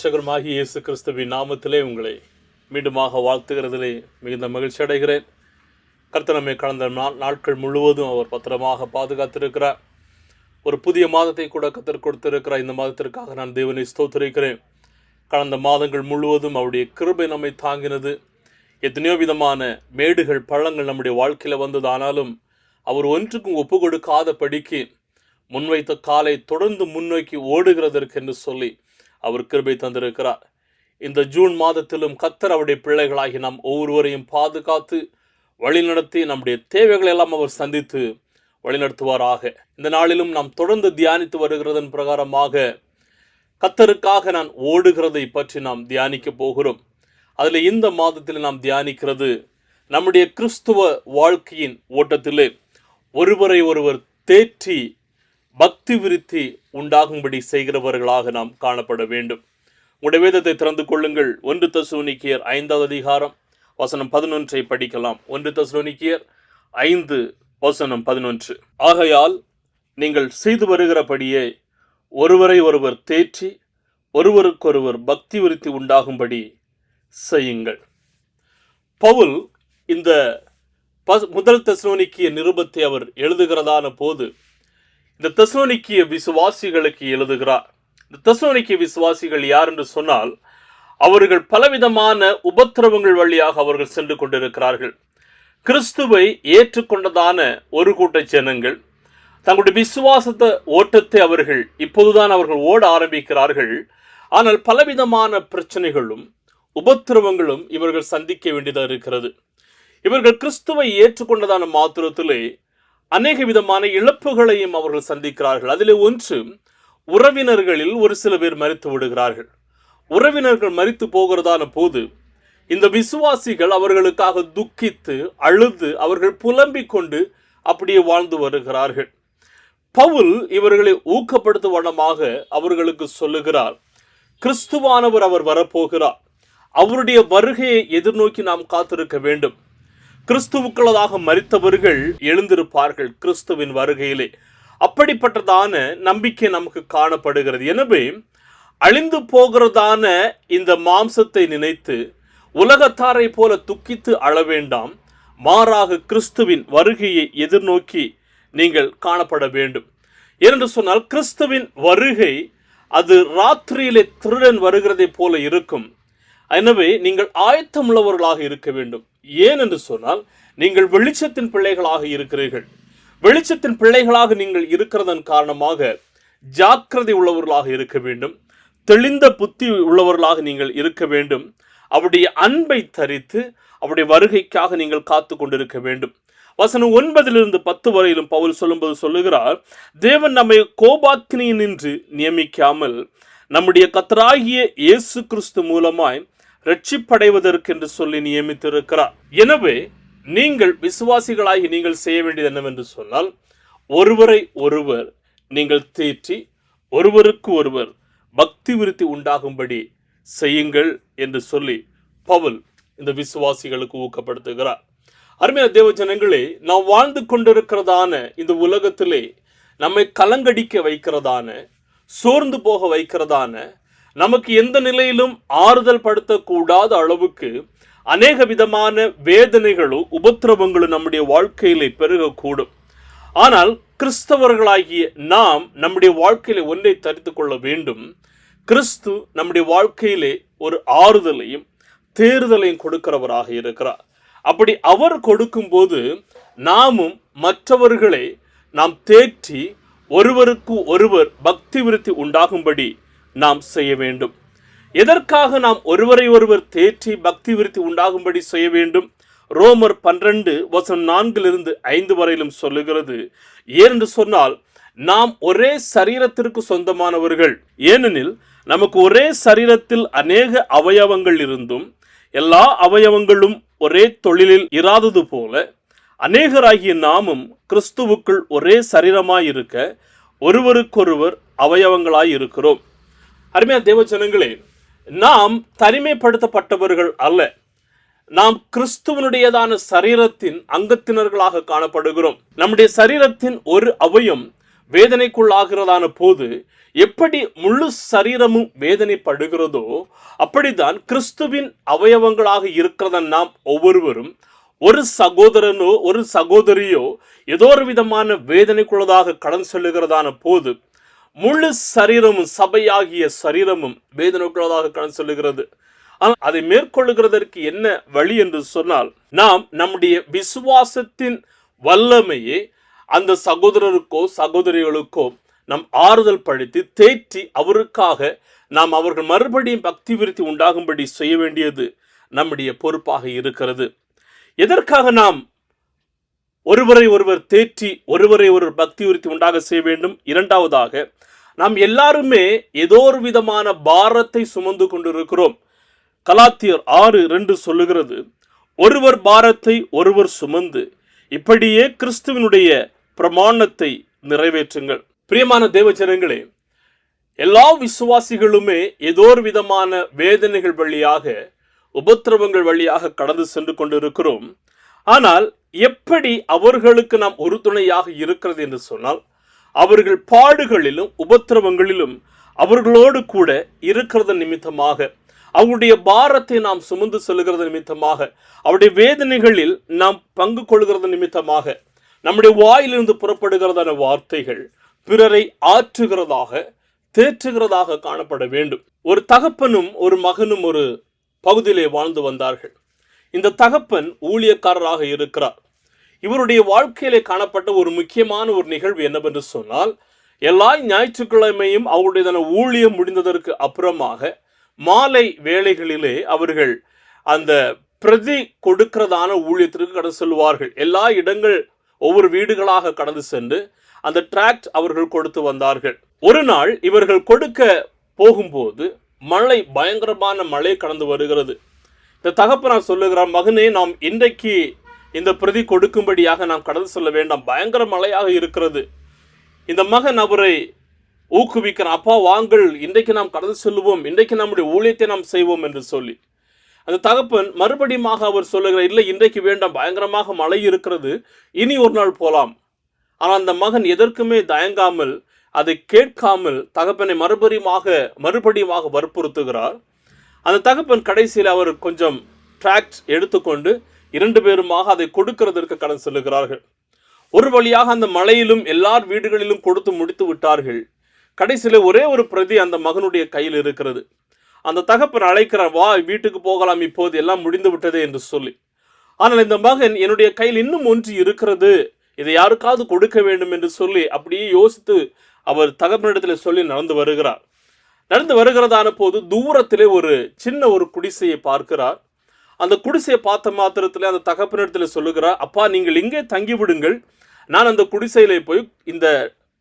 ஆண்டவர் ரட்சகருமாகிய இயேசு கிறிஸ்துவின் நாமத்திலே உங்களை மீண்டுமாக வாழ்த்துகிறதிலே மிகுந்த மகிழ்ச்சி அடைகிறேன். கர்த்தனமே கடந்த நாள் நாட்கள் முழுவதும் அவர் பத்திரமாக பாதுகாத்திருக்கிறார். ஒரு புதிய மாதத்தை கூட கத்தர் கொடுத்திருக்கிறார். இந்த மாதத்திற்காக நான் தேவனை ஸ்தோத்திருக்கிறேன். கடந்த மாதங்கள் முழுவதும் அவருடைய கிருபை நம்மை தாங்கினது. எத்தனையோ விதமான மேடுகள் பழங்கள் நம்முடைய வாழ்க்கையில் வந்தது. ஆனாலும் அவர் ஒன்றுக்கும் ஒப்பு கொடுக்காத படிக்கு முன்வைத்த காலை தொடர்ந்து முன்னோக்கி ஓடுகிறதற்கு என்று சொல்லி அவர் கிருபை தந்திருக்கிறார். இந்த ஜூன் மாதத்திலும் கத்தர் அவருடைய பிள்ளைகளாகி நாம் ஒவ்வொருவரையும் பாதுகாத்து வழிநடத்தி நம்முடைய தேவைகளை எல்லாம் அவர் சந்தித்து வழிநடத்துவாராக. இந்த நாளிலும் நாம் தொடர்ந்து தியானித்து வருகிறதன் பிரகாரமாக கத்தருக்காக நான் ஓடுகிறதை பற்றி நாம் தியானிக்க போகிறோம். அதில் இந்த மாதத்தில் நாம் தியானிக்கிறது நம்முடைய கிறிஸ்துவ வாழ்க்கையின் ஓட்டத்திலே ஒருவரை ஒருவர் தேற்றி பக்தி விருத்தி உண்டாகும்படி செய்கிறவர்களாக நாம் காணப்பட வேண்டும். உடைய வேதத்தை திறந்து கொள்ளுங்கள். ஒன்று தசுனிக்கியர் ஐந்தாவது அதிகாரம் வசனம் பதினொன்றை படிக்கலாம். ஒன்று தசுனிக்கியர் ஐந்து வசனம் பதினொன்று. ஆகையால் நீங்கள் செய்து வருகிறபடியே ஒருவரை ஒருவர் தேற்றி ஒருவருக்கொருவர் பக்தி விருத்தி உண்டாகும்படி செய்யுங்கள். பவுல் இந்த பஸ்- முதல் தெசலோனிக்கிய நிருபத்தை அவர் எழுதுகிறதான போது இந்த தசோனிக்கிய விசுவாசிகளுக்கு எழுதுகிறார். இந்த தசோனிக்கிய விசுவாசிகள் யார் என்று சொன்னால் அவர்கள் பலவிதமான உபத்திரவங்கள் வழியாக அவர்கள் சென்று கொண்டிருக்கிறார்கள். கிறிஸ்துவை ஏற்றுக்கொண்டதான ஒரு கூட்ட ஜனங்கள் தங்களுடைய விசுவாசத்த ஓட்டத்தை அவர்கள் இப்போதுதான் அவர்கள் ஓட ஆரம்பிக்கிறார்கள். ஆனால் பலவிதமான பிரச்சனைகளும் உபத்திரவங்களும் இவர்கள் சந்திக்க வேண்டியதாக இருக்கிறது. இவர்கள் கிறிஸ்துவை ஏற்றுக்கொண்டதான மாத்திரத்திலே அநேக விதமான இழப்புகளையும் அவர்கள் சந்திக்கிறார்கள். அதிலே ஒன்று உறவினர்களில் ஒரு சில பேர் மறித்து விடுகிறார்கள். உறவினர்கள் மறித்து போகிறதான போது இந்த விசுவாசிகள் அவர்களுக்காக துக்கித்து அழுது அவர்கள் புலம்பிக் கொண்டு அப்படியே வாழ்ந்து வருகிறார்கள். பவுல் இவர்களை ஊக்கப்படுத்தும் வண்ணமாக அவர்களுக்கு சொல்லுகிறார் கிறிஸ்துவானவர் அவர் வரப்போகிறார். அவருடைய வருகையை எதிர்நோக்கி நாம் காத்திருக்க வேண்டும். கிறிஸ்துவுக்குள்ளதாக மரித்தவர்கள் எழுந்திருப்பார்கள் கிறிஸ்துவின் வருகையிலே. அப்படிப்பட்டதான நம்பிக்கை நமக்கு காணப்படுகிறது. எனவே அழிந்து போகிறதான இந்த மாம்சத்தை நினைத்து உலகத்தாரை போல துக்கித்து அழ வேண்டாம். மாறாக கிறிஸ்துவின் வருகையை எதிர்நோக்கி நீங்கள் காணப்பட வேண்டும். ஏனென்று சொன்னால் கிறிஸ்துவின் வருகை அது ராத்திரியிலே திருடன் வருகிறதைப் போல இருக்கும். எனவே நீங்கள் ஆயத்தமுள்ளவர்களாக இருக்க வேண்டும். ஏன் என்று சொன்னால் நீங்கள் வெளிச்சத்தின் பிள்ளைகளாக இருக்கிறீர்கள். வெளிச்சத்தின் பிள்ளைகளாக நீங்கள் இருக்கிறதன் காரணமாக ஜாக்கிரதை உள்ளவர்களாக இருக்க வேண்டும். தெளிந்த புத்தி உள்ளவர்களாக நீங்கள் இருக்க வேண்டும். அவருடைய அன்பை தரித்து அவருடைய வருகைக்காக நீங்கள் காத்து கொண்டிருக்க வேண்டும். வசனம் ஒன்பதிலிருந்து பத்து வரையிலும் பவுல் சொல்லும்போது சொல்லுகிறார் தேவன் நம்மை கோபாக்கினியினின்று நியமிக்காமல் நம்முடைய கத்தராகிய இயேசு கிறிஸ்து மூலமாய் ரட்சிப்படைவதற்கென்று சொல்லி நியமித்திருக்கிறார். எனவே நீங்கள் விசுவாசிகளாகி நீங்கள் செய்ய வேண்டியது என்னவென்று சொன்னால் ஒருவரை ஒருவர் நீங்கள் தேற்றி ஒருவருக்கு ஒருவர் பக்தி விருத்தி உண்டாகும்படி செய்யுங்கள் என்று சொல்லி பவுல் இந்த விசுவாசிகளுக்கு ஊக்கப்படுத்துகிறார். அருமையான தேவ ஜனங்களே நாம் வாழ்ந்து கொண்டிருக்கிறதான இந்த உலகத்திலே நம்மை கலங்கடிக்க வைக்கிறதான சோர்ந்து போக வைக்கிறதான நமக்கு எந்த நிலையிலும் ஆறுதல் படுத்தக்கூடாத அளவுக்கு அநேக விதமான வேதனைகளும் உபத்திரவங்களும் நம்முடைய வாழ்க்கையில் பெருகக்கூடும். ஆனால் கிறிஸ்தவர்களாகிய நாம் நம்முடைய வாழ்க்கையில ஒன்றை தரித்து கொள்ள வேண்டும். கிறிஸ்து நம்முடைய வாழ்க்கையிலே ஒரு ஆறுதலையும் தேறுதலையும் கொடுக்கிறவராக இருக்கிறார். அப்படி அவர் கொடுக்கும்போது நாமும் மற்றவர்களை நாம் தேற்றி ஒருவருக்கு ஒருவர் பக்தி விருத்தி உண்டாகும்படி நாம் செய்ய வேண்டும். எதற்காக நாம் ஒருவரை ஒருவர் தேற்றி பக்தி விருத்தி உண்டாகும்படி செய்ய வேண்டும்? ரோமர் பன்னிரண்டு வசனம் நான்கிலிருந்து ஐந்து வரையிலும் சொல்லுகிறது. ஏனென்று சொன்னால் நாம் ஒரே சரீரத்திற்கு சொந்தமானவர்கள். ஏனெனில் நமக்கு ஒரே சரீரத்தில் அநேக அவயவங்கள் இருந்தும் எல்லா அவயவங்களும் ஒரே தொழிலில் இராதது போல அநேகராகிய நாமும் கிறிஸ்துவுக்குள் ஒரே சரீரமாயிருக்க ஒருவருக்கொருவர் அவயவங்களாய் இருக்கிறோம் அருமையா தேவ ஜனங்களே நாம் தனிமைப்படுத்தப்பட்டவர்கள் அல்ல. நாம் கிறிஸ்துவனுடையதான சரீரத்தின் அங்கத்தினர்களாக காணப்படுகிறோம். நம்முடைய சரீரத்தின் ஒரு அவயம் வேதனைக்குள்ளாகிறதான போது எப்படி முழு சரீரமும் வேதனைப்படுகிறதோ அப்படித்தான் கிறிஸ்துவின் அவயவங்களாக இருக்கிறத நாம் ஒவ்வொருவரும் ஒரு சகோதரனோ ஒரு சகோதரியோ ஏதோ ஒரு விதமான வேதனைக்குள்ளதாக கடன் செல்லுகிறதான போது முழு சரீரமும் சபையாகிய சரீரமும் வேதனைக்குள்ளதாக கடன் சொல்லுகிறது. ஆனால் அதை மேற்கொள்ளுகிறதற்கு என்ன வழி என்று சொன்னால் நாம் நம்முடைய விசுவாசத்தின் வல்லமையை அந்த சகோதரருக்கோ சகோதரிகளுக்கோ நாம் ஆறுதல் படுத்தி தேற்றி அவருக்காக நாம் அவர்கள் மறுபடியும் பக்தி விருத்தி உண்டாகும்படி செய்ய வேண்டியது நம்முடைய பொறுப்பாக இருக்கிறது. எதற்காக நாம் ஒருவரை ஒருவர் தேற்றி ஒருவரை ஒருவர் பக்தி உறுத்தி உண்டாக செய்ய வேண்டும். இரண்டாவதாக நாம் எல்லாருமே ஏதோ ஒரு விதமான பாரத்தை சுமந்து கொண்டிருக்கிறோம். கலாத்தியர் ஆறு ரெண்டு சொல்லுகிறது ஒருவர் பாரத்தை ஒருவர் சுமந்து இப்படியே கிறிஸ்துவனுடைய பிரமாணத்தை நிறைவேற்றுங்கள். பிரியமான தேவஜனங்களே எல்லா விசுவாசிகளுமே ஏதோ ஒரு விதமான வேதனைகள் வழியாக உபத்திரவங்கள் வழியாக கடந்து சென்று கொண்டிருக்கிறோம். ஆனால் எப்படி அவர்களுக்கு நாம் உறுதுணையாக இருக்கிறது என்று சொன்னால் அவர்கள் பாடுகளிலும் உபத்திரவங்களிலும் அவர்களோடு கூட இருக்கிறது நிமித்தமாக அவருடைய பாரத்தை நாம் சுமந்து செல்கிறது நிமித்தமாக அவருடைய வேதனைகளில் நாம் பங்கு கொள்கிறது நிமித்தமாக நம்முடைய வாயிலிருந்து புறப்படுகிறதான வார்த்தைகள் பிறரை ஆற்றுகிறதாக தேற்றுகிறதாக காணப்பட வேண்டும். ஒரு தகப்பனும் ஒரு மகனும் ஒரு பகுதியிலே வாழ்ந்து வந்தார்கள். இந்த தகப்பன் ஊழியக்காரராக இருக்கிறார். இவருடைய வாழ்க்கையிலே காணப்பட்ட ஒரு முக்கியமான ஒரு நிகழ்வு என்னவென்று சொன்னால் எல்லா ஞாயிற்றுக்கிழமையும் அவருடைய ஊழியம் முடிந்ததற்கு அப்புறமாக மாலை வேலைகளிலே அவர்கள் அந்த பிரதி கொடுக்கிறதான ஊழியத்திற்கு கடந்து செல்வார்கள். எல்லா இடங்கள் ஒவ்வொரு வீடுகளாக கடந்து சென்று அந்த டிராக்ட் அவர்கள் கொடுத்து வந்தார்கள். ஒரு நாள் இவர்கள் கொடுக்க போகும்போது மழை பயங்கரமான மழை கடந்து வருகிறது. இந்த தகப்பனார் சொல்லுகிறார் மகனே நாம் இன்றைக்கு இந்த பிரதி கொடுக்கும்படியாக நாம் கடந்து செல்ல வேண்டாம். பயங்கர மழையாக இருக்கிறது. இந்த மகன் அவரை ஊக்குவிக்கிறான் அப்பா வாங்கள் இன்றைக்கு நாம் கடந்து செல்லுவோம். இன்றைக்கு நம்முடைய ஊழியத்தை நாம் செய்வோம் என்று சொல்லி. அந்த தகப்பன் மறுபடியுமாக அவர் சொல்லுகிறார் இல்லை இன்றைக்கு வேண்டாம். பயங்கரமாக மழை இருக்கிறது. இனி ஒரு நாள் போகலாம் ஆனால் அந்த மகன் எதற்குமே தயங்காமல் அதை கேட்காமல் தகப்பனை மறுபடியுமாக மறுபடியுமாக வற்புறுத்துகிறார். அந்த தகப்பன் கடைசியில் அவர் கொஞ்சம் டிராக்ட் எடுத்துக்கொண்டு இரண்டு பேருமாக அதை கொடுக்கிறதற்கு கடன் செல்லுகிறார்கள். ஒரு வழியாக அந்த மலையிலும் எல்லார் வீடுகளிலும் கொடுத்து முடித்து விட்டார்கள். கடைசியில் ஒரே ஒரு பிரதி அந்த மகனுடைய கையில் இருக்கிறது. அந்த தகப்பன் அழைக்கிறார் வா வீட்டுக்கு போகலாம் இப்போது எல்லாம் முடிந்து விட்டதே என்று சொல்லி. ஆனால் இந்த மகன் என்னுடைய கையில் இன்னும் ஒன்று இருக்கிறது. இதை யாருக்காவது கொடுக்க வேண்டும் என்று சொல்லி அப்படியே யோசித்து அவர் தகப்பனிடத்தில் சொல்லி நடந்து வருகிறார். நடந்து வருகிறதான போது தூரத்திலே ஒரு சின்ன ஒரு குடிசையை பார்க்கிறார். அந்த குடிசையை பார்த்த மாத்திரத்தில் அந்த தகப்பனிடத்தில் சொல்லுகிறார் அப்பா நீங்கள் இங்கே தங்கி விடுங்கள் நான் அந்த குடிசையிலே போய் இந்த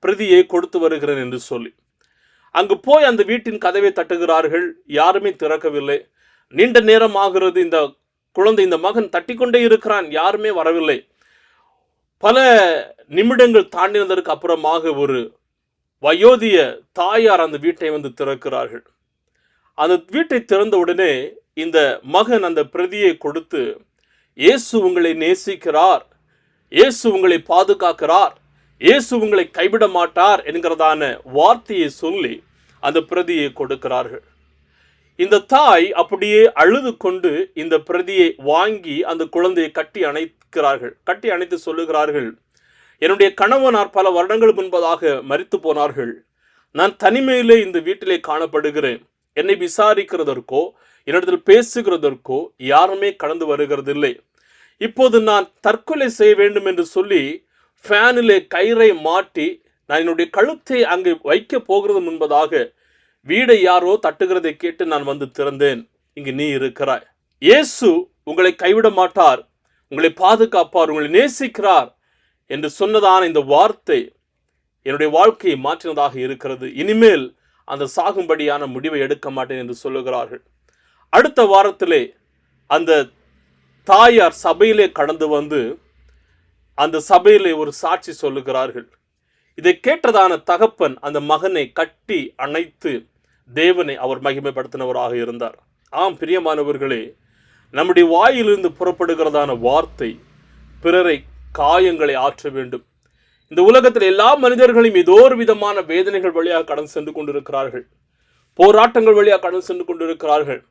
பிரதியை கொடுத்து வருகிறேன் என்று சொல்லி. அங்கு போய் அந்த வீட்டின் கதவை தட்டுகிறார்கள். யாருமே திறக்கவில்லை. நீண்ட நேரம் ஆகிறது. இந்த குழந்தை இந்த மகன் தட்டிக்கொண்டே இருக்கிறான். யாருமே வரவில்லை. பல நிமிடங்கள் தாண்டினதற்கு அப்புறமாக ஒரு வயோதிய தாயார் அந்த வீட்டை வந்து திறக்கிறார்கள். அந்த வீட்டை திறந்த உடனே இந்த மகன் அந்த பிரதியை கொடுத்து இயேசு உங்களை நேசிக்கிறார். இயேசு உங்களை பாதுகாக்கிறார். இயேசு உங்களை கைவிட மாட்டார் என்கிறதான வார்த்தையை சொல்லி அந்த பிரதியை கொடுக்கிறார்கள். இந்த தாய் அப்படியே அழுது கொண்டு இந்த பிரதியை வாங்கி அந்த குழந்தையை கட்டி அணைக்கிறார்கள். கட்டி அணைத்து சொல்லுகிறார்கள் என்னுடைய கணவனார் பல வருடங்கள் முன்பதாக மறித்து போனார்கள். நான் தனிமையிலே இந்த வீட்டிலே காணப்படுகிறேன். என்னை விசாரிக்கிறதற்கோ என்னிடத்தில் பேசுகிறதற்கோ யாருமே கடந்து வருகிறதில்லை. இப்போது நான் தற்கொலை செய்ய வேண்டும் என்று சொல்லி ஃபேனிலே கயிறை மாட்டி நான் என்னுடைய கழுத்தை அங்கே வைக்க போகிறது முன்பதாக வீடை யாரோ தட்டுகிறதை கேட்டு நான் வந்து திறந்தேன். இங்கு நீ இருக்கிறாய். இயேசு உங்களை கைவிட மாட்டார். உங்களை பாதுகாப்பார். உங்களை நேசிக்கிறார். என்று சொன்னதான இந்த வார்த்தை என்னுடைய வாழ்க்கையை மாற்றினதாக இருக்கிறது. இனிமேல் அந்த சாகும்படியான முடிவை எடுக்க மாட்டேன் என்று சொல்லுகிறார்கள். அடுத்த வாரத்திலே அந்த தாயார் சபையிலே கடந்து வந்து அந்த சபையிலே ஒரு சாட்சி சொல்லுகிறார்கள். இதை கேட்டதான தகப்பன் அந்த மகனை கட்டி அணைத்து தேவனை அவர் மகிமைப்படுத்தினவராக இருந்தார். ஆம் பிரியமானவர்களே நம்முடைய வாயிலிருந்து புறப்படுகிறதான வார்த்தை பிறரை காயங்களை ஆற்ற வேண்டும். இந்த உலகத்தில் எல்லா மனிதர்களையும் ஏதோ ஒரு விதமான வேதனைகள் வழியாக கடந்து சென்று கொண்டிருக்கிறார்கள். போராட்டங்கள் வழியாக கடந்து சென்று கொண்டிருக்கிறார்கள்.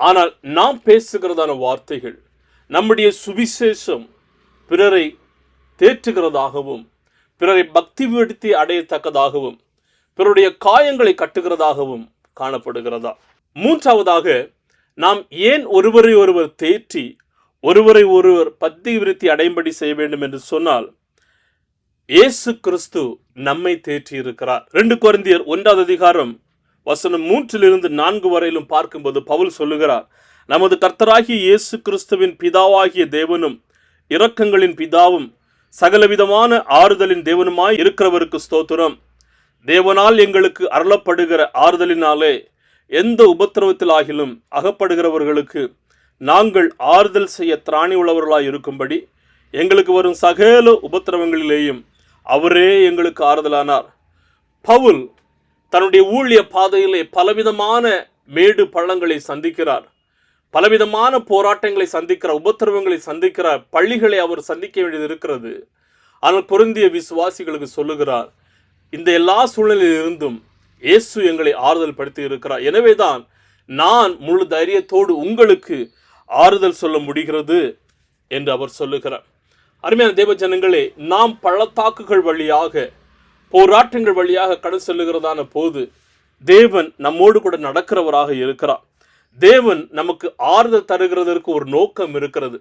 ஆனால் நாம் பேசுகிறதான வார்த்தைகள் நம்முடைய சுவிசேஷம் பிறரை தேற்றுகிறதாகவும் பிறரை பக்தி விடுத்தி அடையத்தக்கதாகவும் பிறருடைய காயங்களை கட்டுகிறதாகவும் காணப்படுகிறதா? மூன்றாவதாக நாம் ஏன் ஒருவரை ஒருவர் தேற்றி ஒருவரை ஒருவர் பத்தி விருத்தி அடையும்படி செய்ய வேண்டும் என்று சொன்னால் இயேசு கிறிஸ்து நம்மை தேற்றி இருக்கிறார் ரெண்டு குழந்தையர் ஒன்றாவது அதிகாரம் வசனம் மூன்றிலிருந்து நான்கு வரையிலும் பார்க்கும்போது பவுல் சொல்லுகிறார் நமது கர்த்தராகிய இயேசு கிறிஸ்துவின் பிதாவாகிய தேவனும் இரக்கங்களின் பிதாவும் சகலவிதமான ஆறுதலின் தேவனுமாய் இருக்கிறவருக்கு ஸ்தோத்திரம். தேவனால் எங்களுக்கு அருளப்படுகிற ஆறுதலினாலே எந்த உபத்திரவத்தில் ஆகிலும் அகப்படுகிறவர்களுக்கு நாங்கள் ஆறுதல் செய்ய திராணி உள்ளவர்களாய் இருக்கும்படி எங்களுக்கு வரும் சகல உபத்திரவங்களிலேயும் அவரே எங்களுக்கு ஆறுதலானார். பவுல் தன்னுடைய ஊழிய பாதையிலே பலவிதமான மேடு பள்ளங்களை சந்திக்கிறார். பலவிதமான போராட்டங்களை சந்திக்கிறார் உபத்திரவங்களை சந்திக்கிறார் பள்ளிகளை அவர் சந்திக்க வேண்டியது இருக்கிறது. ஆனால் பொருந்திய விசுவாசிகளுக்கு சொல்லுகிறார் இந்த எல்லா சூழ்நிலையிலிருந்தும் இயேசு எங்களை ஆறுதல் படுத்தி இருக்கிறார். எனவேதான் நான் முழு தைரியத்தோடு உங்களுக்கு ஆறுதல் சொல்ல முடிகிறது என்று அவர் சொல்லுகிறார். அருமையான தேவ ஜனங்களே நாம் பள்ளத்தாக்குகள் வழியாக போராட்டங்கள் வழியாக கடந்து செல்லுகிறதான போது தேவன் நம்மோடு கூட நடக்கிறவராக இருக்கிறார். தேவன் நமக்கு ஆறுதல் தருகிறதற்கு ஒரு நோக்கம் இருக்கிறது.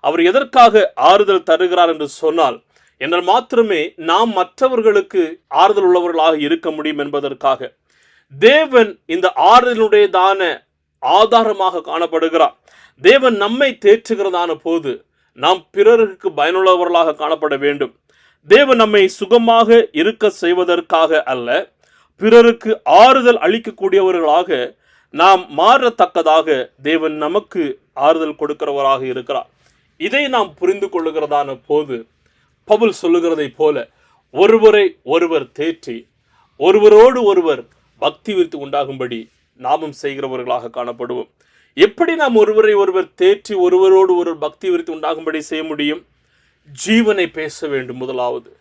அவர் எதற்காக ஆறுதல் தருகிறார் என்று சொன்னால் என்றால் மாத்திரமே நாம் மற்றவர்களுக்கு ஆறுதல் உள்ளவர்களாக இருக்க முடியும் என்பதற்காக. தேவன் இந்த ஆறுதலுடையதான ஆதாரமாக காணப்படுகிறார். தேவன் நம்மை தேற்றுகிறதான போது நாம் பிறருக்கு பயனுள்ளவர்களாக காணப்பட வேண்டும். தேவன் நம்மை சுகமாக இருக்க செய்வதற்காக அல்ல பிறருக்கு ஆறுதல் அளிக்கக்கூடியவர்களாக நாம் மாறத்தக்கதாக தேவன் நமக்கு ஆறுதல் கொடுக்கிறவராக இருக்கிறார். இதை நாம் புரிந்து கொள்ளுகிறதான போது பவுல் சொல்லுகிறதை போல ஒருவரை ஒருவர் தேற்றி ஒருவரோடு ஒருவர் பக்தி விருத்து உண்டாகும்படி நாமும் செய்கிறவர்களாக காணப்படுவோம். எப்படி நாம் ஒருவரை ஒருவர் தேற்றி ஒருவரோடு ஒரு பக்தி விருத்தி உண்டாகும்படி செய்ய முடியும்? ஜீவனை பேச வேண்டும் முதலாவது.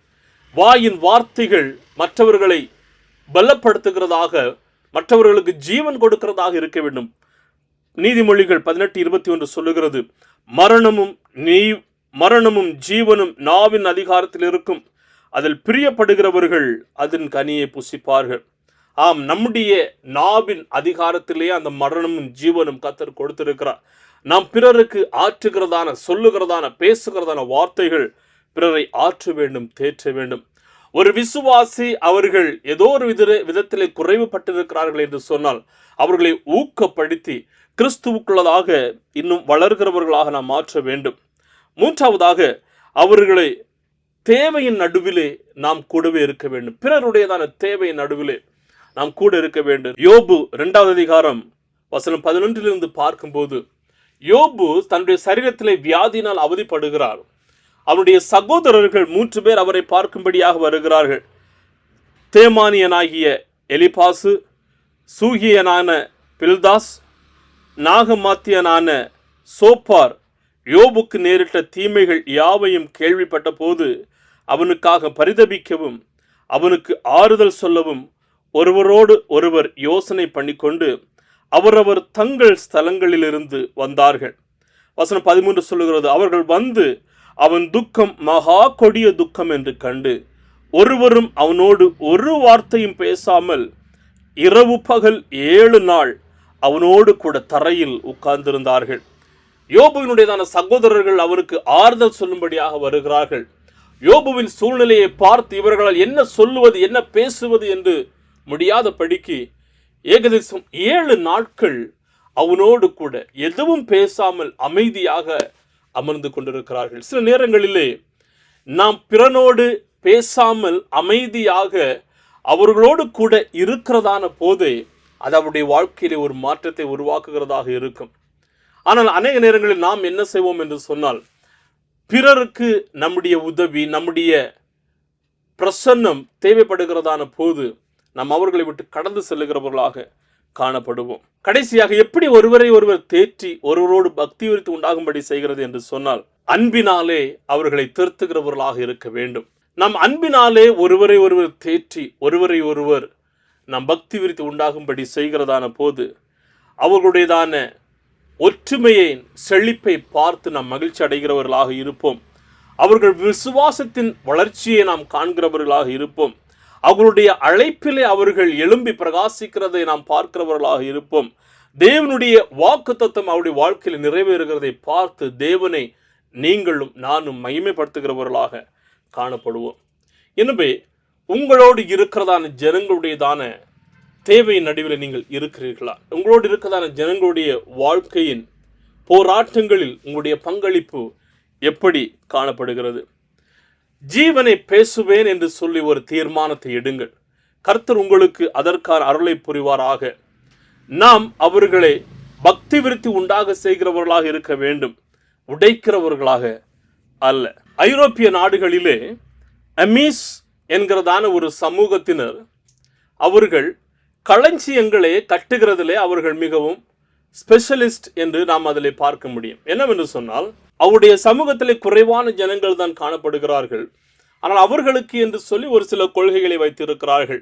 வாயின் வார்த்தைகள் மற்றவர்களை பலப்படுத்துகிறதாக மற்றவர்களுக்கு ஜீவன் கொடுக்கிறதாக இருக்க வேண்டும். நீதிமொழிகள் பதினெட்டு இருபத்தி ஒன்று சொல்லுகிறது மரணமும் நீ மரணமும் ஜீவனும் நாவின் அதிகாரத்தில் இருக்கும். அதில் பிரியப்படுகிறவர்கள் அதன் கனியை புசிப்பார்கள். ஆம் நம்முடைய நாவின் அதிகாரத்திலேயே அந்த மரணமும் ஜீவனும் கத்தர் கொடுத்திருக்கிறார். நாம் பிறருக்கு ஆற்றுகிறதான சொல்லுகிறதான பேசுகிறதான வார்த்தைகள் பிறரை ஆற்ற வேண்டும் தேற்ற வேண்டும். ஒரு விசுவாசி அவர்கள் ஏதோ ஒரு வித விதத்திலே குறைவுபட்டிருக்கிறார்கள் என்று சொன்னால் அவர்களை ஊக்கப்படுத்தி கிறிஸ்துவுக்குள்ளதாக இன்னும் வளர்கிறவர்களாக நாம் மாற்ற வேண்டும். மூன்றாவதாக அவர்களை தேவையின் நடுவிலே நாம் கூடவே இருக்க வேண்டும். பிறருடையதான தேவையின் நடுவிலே நாம் கூட இருக்க வேண்டும். யோபு இரண்டாவது அதிகாரம் வசனம் பதினொன்றிலிருந்து பார்க்கும்போது யோபு தன்னுடைய சரீரத்திலே வியாதியினால் அவதிப்படுகிறார். அவருடைய சகோதரர்கள் மூன்று பேர் அவரை பார்க்கும்படியாக வருகிறார்கள். தேமானியனாகிய எலிபாசு சூகியனான பில்தாஸ் நாகமாத்தியனான சோப்பார் யோபுக்கு நேரிட்ட தீமைகள் யாவையும் கேள்விப்பட்ட போது அவனுக்காக பரிதபிக்கவும் அவனுக்கு ஆறுதல் சொல்லவும் ஒருவரோடு ஒருவர் யோசனை பண்ணிக்கொண்டு அவரவர் தங்கள் ஸ்தலங்களிலிருந்து வந்தார்கள். வசனம் பதிமூன்று சொல்லுகிறது அவர்கள் வந்து அவன் துக்கம் மகா கொடிய துக்கம் என்று கண்டு ஒருவரும் அவனோடு ஒரு வார்த்தையும் பேசாமல் இரவு பகல் ஏழு நாள் அவனோடு கூட தரையில் உட்கார்ந்திருந்தார்கள். யோபுவினுடையதான சகோதரர்கள் அவருக்கு ஆறுதல் சொல்லும்படியாக வருகிறார்கள். யோபுவின் சூழ்நிலையை பார்த்து இவர்களால் என்ன சொல்லுவது என்ன பேசுவது என்று முடியாத படிக்கு ஏகதேசம் ஏழு நாட்கள் அவனோடு கூட எதுவும் பேசாமல் அமைதியாக அமர்ந்து கொண்டிருக்கிறார்கள். சில நேரங்களிலே நாம் பிறனோடு பேசாமல் அமைதியாக அவர்களோடு கூட இருக்கிறதான போதே அது அவருடைய வாழ்க்கையிலே ஒரு மாற்றத்தை உருவாக்குகிறதாக இருக்கும். ஆனால் அநேக நேரங்களில் நாம் என்ன செய்வோம் என்று சொன்னால் பிறருக்கு நம்முடைய உதவி நம்முடைய பிரசன்னம் தேவைப்படுகிறதான போது நாம் அவர்களை விட்டு கடந்து செல்லுகிறவர்களாக காணப்படுவோம். கடைசியாக எப்படி ஒருவரை ஒருவர் தேற்றி ஒருவரோடு பக்தி உரித்து உண்டாகும்படி செய்கிறது என்று சொன்னால் அன்பினாலே அவர்களை திருத்துகிறவர்களாக இருக்க வேண்டும். நம் அன்பினாலே ஒருவரை ஒருவர் தேற்றி ஒருவரை ஒருவர் நம் பக்தி விரித்து உண்டாகும்படி செய்கிறதான போது அவர்களுடையதான ஒற்றுமையை செழிப்பை பார்த்து நாம் மகிழ்ச்சி அடைகிறவர்களாக இருப்போம். அவர்கள் விசுவாசத்தின் வளர்ச்சியை நாம் காண்கிறவர்களாக இருப்போம். அவருடைய அழைப்பிலே அவர்கள் எழும்பி பிரகாசிக்கிறதை நாம் பார்க்கிறவர்களாக இருப்போம். தேவனுடைய வாக்கு தத்துவம் அவருடைய வாழ்க்கையில் நிறைவேறுகிறதை பார்த்து தேவனை நீங்களும் நானும் மகிமைப்படுத்துகிறவர்களாக காணப்படுவோம். எனவே உங்களோடு இருக்கிறதான ஜனங்களுடையதான தேவையின் நடுவில் நீங்கள் இருக்கிறீர்களா? உங்களோடு இருக்கிறதான ஜனங்களுடைய வாழ்க்கையின் போராட்டங்களில் உங்களுடைய பங்களிப்பு எப்படி காணப்படுகிறது? ஜீவனை பேசுவேன் என்று சொல்லி ஒரு தீர்மானத்தை எடுங்கள். கர்த்தர் உங்களுக்கு அதற்கான அருளை புரிவாராக. நாம் அவர்களை பக்தி விருத்தி உண்டாக செய்கிறவர்களாக இருக்க வேண்டும். உடைக்கிறவர்களாக அல்ல. ஐரோப்பிய நாடுகளிலே அமீஸ் என்கிறதான ஒரு சமூகத்தினர் அவர்கள் களஞ்சியங்களை கட்டுகிறதிலே அவர்கள் மிகவும் ஸ்பெஷலிஸ்ட் என்று நாம் அதில் பார்க்க முடியும். என்னவென்று சொன்னால் அவருடைய சமூகத்திலே குறைவான ஜனங்கள் தான் காணப்படுகிறார்கள். ஆனால் அவர்களுக்கு என்று சொல்லி ஒரு சில கொள்கைகளை வைத்திருக்கிறார்கள்.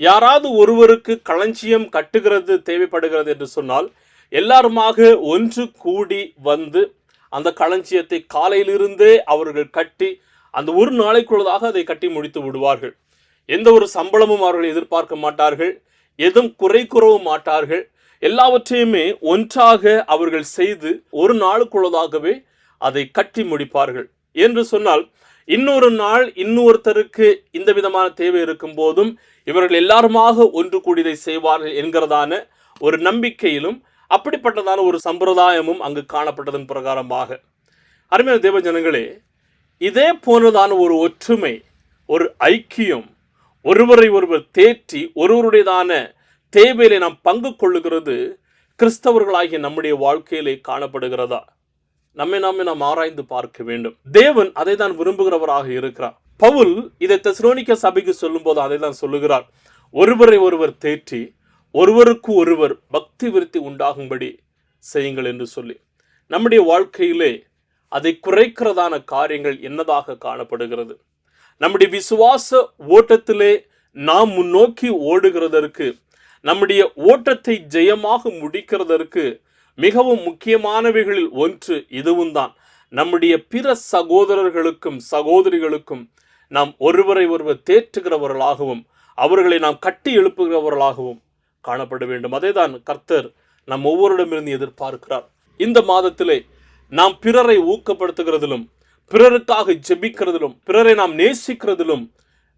யாராவது ஒருவருக்கு களஞ்சியம் கட்டுகிறது தேவைப்படுகிறது என்று சொன்னால் எல்லாருமாக ஒன்று கூடி வந்து அந்த களஞ்சியத்தை காலையிலிருந்தே அவர்கள் கட்டி அந்த ஒரு நாளைக்குள்ளதாக அதை கட்டி முடித்து விடுவார்கள். எந்த ஒரு சம்பளமும் அவர்கள் எதிர்பார்க்க மாட்டார்கள். எதுவும் குறை கூறவும் மாட்டார்கள். எல்லாவற்றையுமே ஒன்றாக அவர்கள் செய்து ஒரு நாளுக்குள்ளதாகவே அதை கட்டி முடிப்பார்கள். என்று சொன்னால் இன்னொரு நாள் இன்னொருத்தருக்கு இந்த விதமான தேவை இருக்கும் போதும் இவர்கள் எல்லாருமாக ஒன்று கூடியதை செய்வார்கள் என்கிறதான ஒரு நம்பிக்கையிலும் அப்படிப்பட்டதான ஒரு சம்பிரதாயமும் அங்கு காணப்பட்டதன் பிரகாரமாக. அருமையான தேவ ஜனங்களே இதே போன்றதான ஒரு ஒற்றுமை ஒரு ஐக்கியம் ஒருவரை ஒருவர் தேற்றி ஒருவருடையதான தேவையிலே நாம் பங்கு கொள்ளுகிறது கிறிஸ்தவர்களாகிய நம்முடைய வாழ்க்கையிலே காணப்படுகிறதா? நம்மை நாமே நாம் ஆராய்ந்து பார்க்க வேண்டும். தேவன் அதை தான் விரும்புகிறவராக இருக்கிறார். பவுல் இதை தெசலோனிக்க சபைக்கு சொல்லும்போது அதை தான் சொல்லுகிறார். ஒருவரை ஒருவர் தேற்றி ஒருவருக்கு ஒருவர் பக்தி விருத்தி உண்டாகும்படி செய்யுங்கள் என்று சொல்லி. நம்முடைய வாழ்க்கையிலே அதை குறைக்கிறதான காரியங்கள் என்னதாக காணப்படுகிறது? நம்முடைய விசுவாச ஓட்டத்திலே நாம் முன்னோக்கி ஓடுகிறதற்கு நம்முடைய ஓட்டத்தை ஜெயமாக முடிக்கிறதற்கு மிகவும் முக்கியமானவைகளில் ஒன்று இதுவும் தான் நம்முடைய பிற சகோதரர்களுக்கும் சகோதரிகளுக்கும் நாம் ஒருவரை ஒருவர் தேற்றுகிறவர்களாகவும் அவர்களை நாம் கட்டி எழுப்புகிறவர்களாகவும் காணப்பட வேண்டும். அதேதான் கர்த்தர் நம் ஒவ்வொருடமிருந்து எதிர்பார்க்கிறார். இந்த மாதத்திலே நாம் பிறரை ஊக்கப்படுத்துகிறதிலும் பிறருக்காக ஜெபிக்கிறதிலும் பிறரை நாம் நேசிக்கிறதிலும்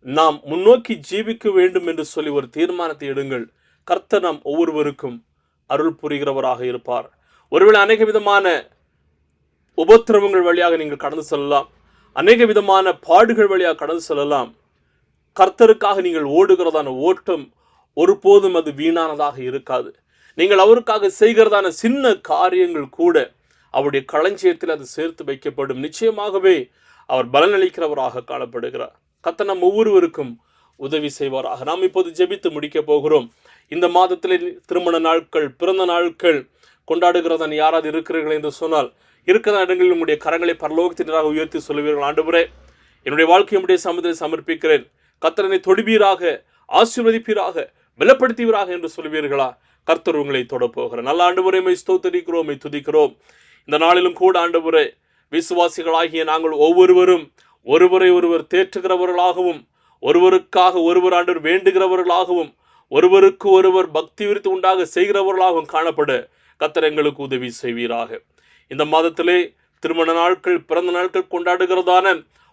நாம் முன்னோக்கி ஜீவிக்க வேண்டும் என்று சொல்லி ஒரு தீர்மானத்தை எடுங்கள். கர்த்த நம் ஒவ்வொருவருக்கும் அருள் புரிகிறவராக இருப்பார். ஒருவேளை அநேக விதமான உபத்திரவங்கள் வழியாக நீங்கள் கடந்து செல்லலாம். அநேக விதமான பாடுகள் வழியாக கடந்து செல்லலாம். கர்த்தருக்காக நீங்கள் ஓடுகிறதான ஓட்டம் ஒருபோதும் அது வீணானதாக இருக்காது. நீங்கள் அவருக்காக செய்கிறதான சின்ன காரியங்கள் கூட அவருடைய களஞ்சியத்தில் அது சேர்த்து வைக்கப்படும். நிச்சயமாகவே அவர் பலனளிக்கிறவராக காணப்படுகிறார். கத்த நம் ஒவ்வொருவருக்கும் உதவி செய்வாராக. நாம் இப்போது ஜெபித்து முடிக்கப் போகிறோம். இந்த மாதத்தில் திருமண நாட்கள் பிறந்த நாட்கள் கொண்டாடுகிறதன் யாராவது இருக்கிறீர்கள் என்று சொன்னால் இருக்கிற இடங்களில் உங்களுடைய கரங்களை பரலோகத்தினராக உயர்த்தி சொல்லுவீர்கள். ஆண்டுபுரே என்னுடைய வாழ்க்கையுடைய உடைய சமர்ப்பிக்கிறேன். கத்தரனை தொடுவீராக ஆசீர்வதிப்பீராக பலப்படுத்துவீராக என்று சொல்லுவீர்களா? கர்த்தர் உங்களை தொடப்போகிறார். நல்ல ஆண்டு மை ஸ்தோத்தரிக்கிறோம் மை துதிக்கிறோம். இந்த நாளிலும் கூட ஆண்டவரே விசுவாசிகளாகிய நாங்கள் ஒவ்வொருவரும் ஒருவரை ஒருவர் தேற்றுகிறவர்களாகவும் ஒருவருக்காக ஒருவர் ஆண்டவர் வேண்டுகிறவர்களாகவும் ஒருவருக்கு ஒருவர் பக்தி விருத்து உண்டாக செய்கிறவர்களாகவும் காணப்பட. கத்தர் எங்களுக்கு உதவி செய்வீராக. இந்த மாதத்திலே திருமண நாட்கள் பிறந்த நாட்கள் கொண்டாடுகிறதான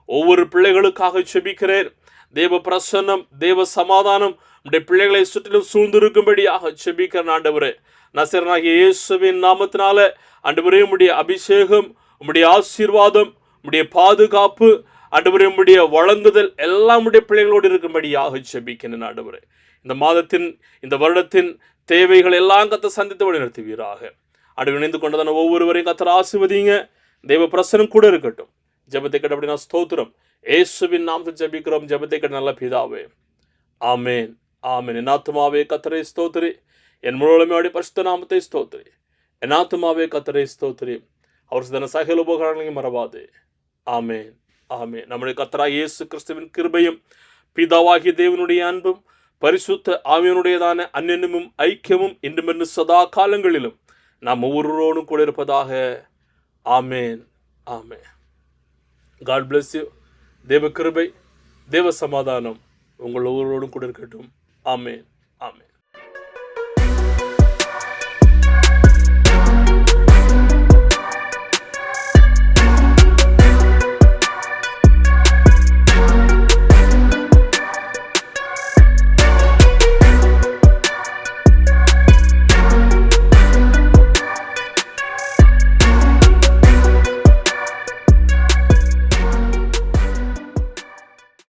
ஒவ்வொரு பிள்ளைகளுக்காக செபிக்கிறேன் தேவ பிரசன்னம் தேவ சமாதானம் உடைய பிள்ளைகளை சுற்றிலும் சூழ்ந்திருக்கும்படியாக செபிக்கிற ஆண்டவரே. நசரனாகிய இயேசுவின் நாமத்தினால ஆண்டவரே உடைய அபிஷேகம் உம்முடைய ஆசீர்வாதம் உம்முடைய பாதுகாப்பு ஆண்டவரே உம்முடைய வழங்குதல் எல்லாம் உடைய பிள்ளைகளோடு இருக்கும்படியாக செபிக்கிறேன் ஆண்டவரே. இந்த மாதத்தின் இந்த வருடத்தின் தேவைகள் எல்லாம் கத்த சந்தித்து வழி நடத்துவீராக. ஆண்டு இணைந்து கொண்டதான ஒவ்வொருவரையும் கத்தர் ஆசிர்வதிங்க தெய்வ பிரசனம் கூட இருக்கட்டும். ஜெபத்தை கட்ட அப்படின்னா ஸ்தோத்திரம். ஏசுவின் நாம் ஜபிக்கிறோம். ஜபத்தை கட்ட நல்ல பிதாவே. ஆமேன். ஆமேன். என் ஆத்துமாவே கத்தரை ஸ்தோத்திரி. என் முழுமையோடைய பரிசுத்த நாமத்தை ஸ்தோத்திரி. என் கத்தரை ஸ்தோத்திரி. அவர் தன சகல உபகரணங்களையும் மறவாது. ஆமேன். ஆமே நம்முடைய கத்தரா இயேசு கிறிஸ்துவின் கிருபையும் பிதாவாகிய தேவனுடைய அன்பும் பரிசுத்த ஆவியனுடையதான அந்நியமும் ஐக்கியமும் இன்றுமென்று சதா காலங்களிலும் நாம் ஒவ்வொருவரோடும் கூட இருப்பதாக. ஆமேன். ஆமேன். காட் பிளஸ் யூ தேவ கிருபை தேவ சமாதானம் உங்கள் ஒவ்வொருவரோடும் கூட இருக்கட்டும். ஆமேன். ஆமேன்.